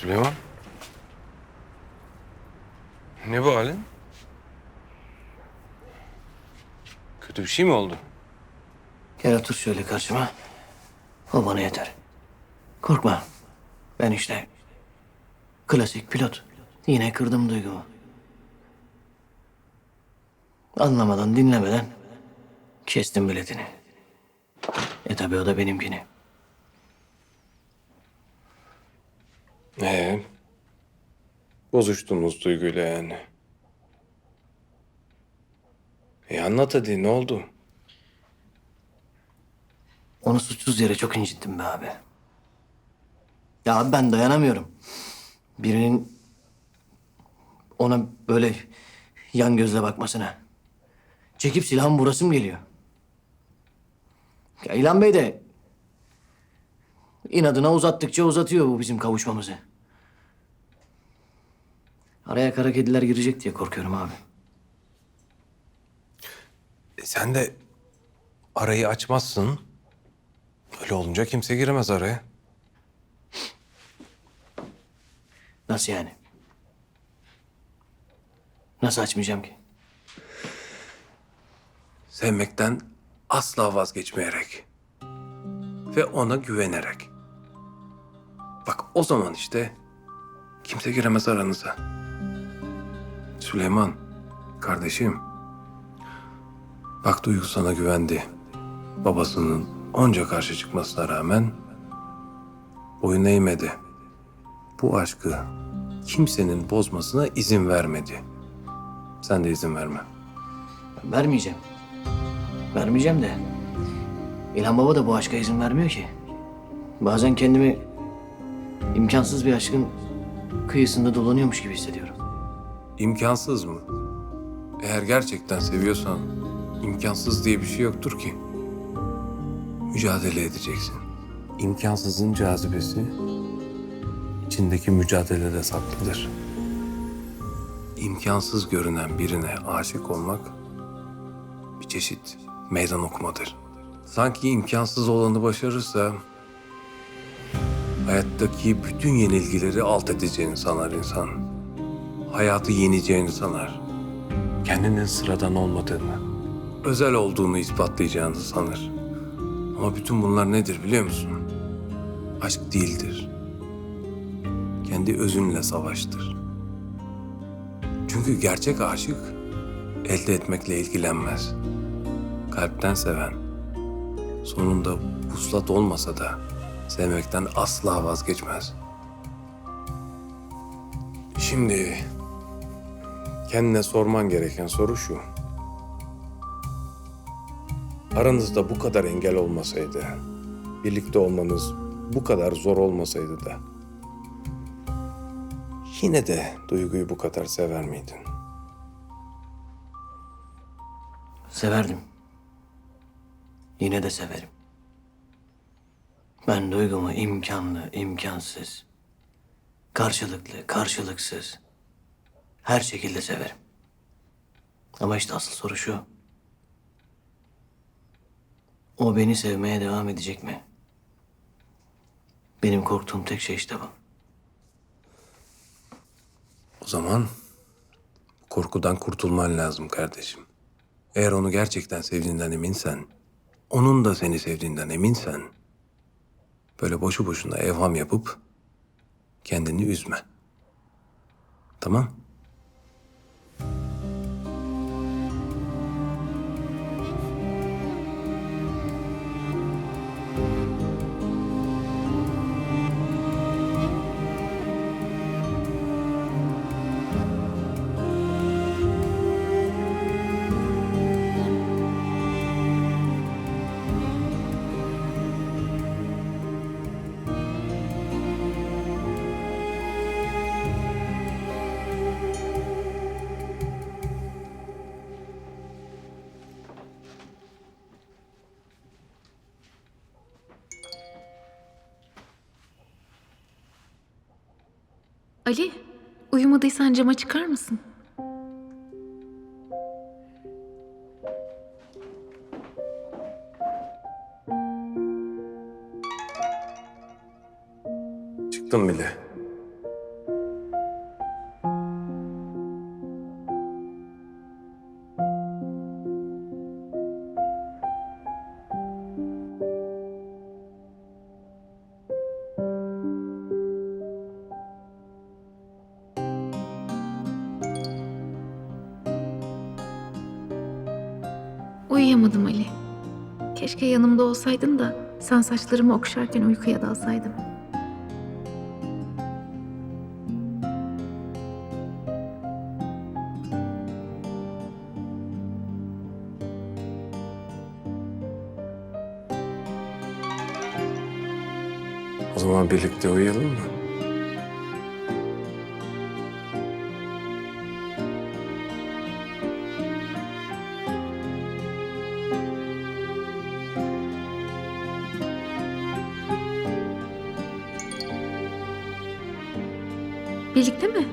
Süleyman. Ne bu halin? Kötü bir şey mi oldu? Gel otur şöyle karşıma. O bana yeter. Korkma. Ben işte klasik pilot. Yine kırdım duygumu. Anlamadan, dinlemeden kestim biletini. E tabi o da benimkini. Ee, bozuştunuz duyguyla yani. E anlat hadi ne oldu? Onu suçsuz yere çok incittim be abi. Ya abi ben dayanamıyorum. Birinin ona böyle yan gözle bakmasına. Çekip silahımı vurasım geliyor. Ya İlhan Bey de inadına uzattıkça uzatıyor bu bizim kavuşmamızı. Araya kara kediler girecek diye korkuyorum abi. E sen de arayı açmazsın. Öyle olunca kimse giremez araya. Nasıl yani? Nasıl açmayacağım ki? Sevmekten asla vazgeçmeyerek. Ve ona güvenerek. O zaman işte kimse giremez aranıza. Süleyman, kardeşim. Bak Duygu sana güvendi. Babasının onca karşı çıkmasına rağmen boyun eğmedi. Bu aşkı kimsenin bozmasına izin vermedi. Sen de izin verme. Vermeyeceğim. Vermeyeceğim de. İlhan Baba da bu aşka izin vermiyor ki. Bazen kendimi imkansız bir aşkın kıyısında dolanıyormuş gibi hissediyorum. İmkansız mı? Eğer gerçekten seviyorsan imkansız diye bir şey yoktur ki. Mücadele edeceksin. İmkansızın cazibesi içindeki mücadelede saklıdır. İmkansız görünen birine aşık olmak bir çeşit meydan okumadır. Sanki imkansız olanı başarırsa hayattaki bütün yenilgileri alt edeceğini sanar insan hayatı yeneceğini sanar. Kendinin sıradan olmadığını, özel olduğunu ispatlayacağını sanır. Ama bütün bunlar nedir biliyor musun? Aşk değildir. Kendi özünle savaştır. Çünkü gerçek aşık elde etmekle ilgilenmez. Kalpten seven, sonunda puslat olmasa da sevmekten asla vazgeçmez. Şimdi kendine sorman gereken soru şu. Aranızda bu kadar engel olmasaydı, birlikte olmanız bu kadar zor olmasaydı da yine de duyguyu bu kadar sever miydin? Severdim. Yine de severim. Ben duygumu imkanlı, imkansız, karşılıklı, karşılıksız, her şekilde severim. Ama işte asıl soru şu. O beni sevmeye devam edecek mi? Benim korktuğum tek şey işte bu. O zaman korkudan kurtulman lazım kardeşim. Eğer onu gerçekten sevdiğinden eminsen, onun da seni sevdiğinden eminsen, böyle boşu boşuna evham yapıp kendini üzme. Tamam? Ali, uyumadıysan cama çıkar mısın? Çıktım bile. Uyuyamadım Ali. Keşke yanımda olsaydın da sen saçlarımı okşarken uykuya dalsaydım. O zaman birlikte uyuyalım mı? Birlikte mi?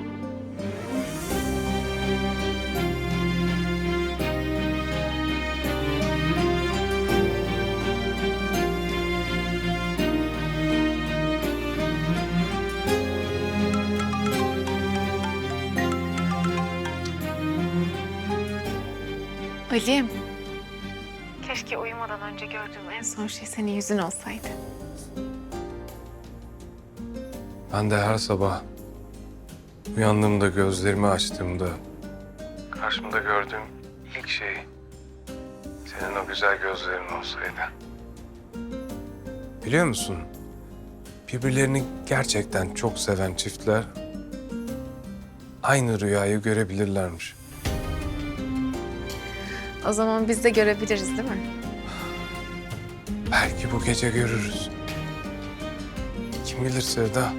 Ali'm. Keşke uyumadan önce gördüğüm en son şey senin yüzün olsaydı. Ben de her sabah uyandığımda gözlerimi açtığımda karşımda gördüğüm ilk şey senin o güzel gözlerin olsaydı. Biliyor musun? Birbirlerini gerçekten çok seven çiftler aynı rüyayı görebilirlermiş. O zaman biz de görebiliriz değil mi? Belki bu gece görürüz. Kim bilir Sevda?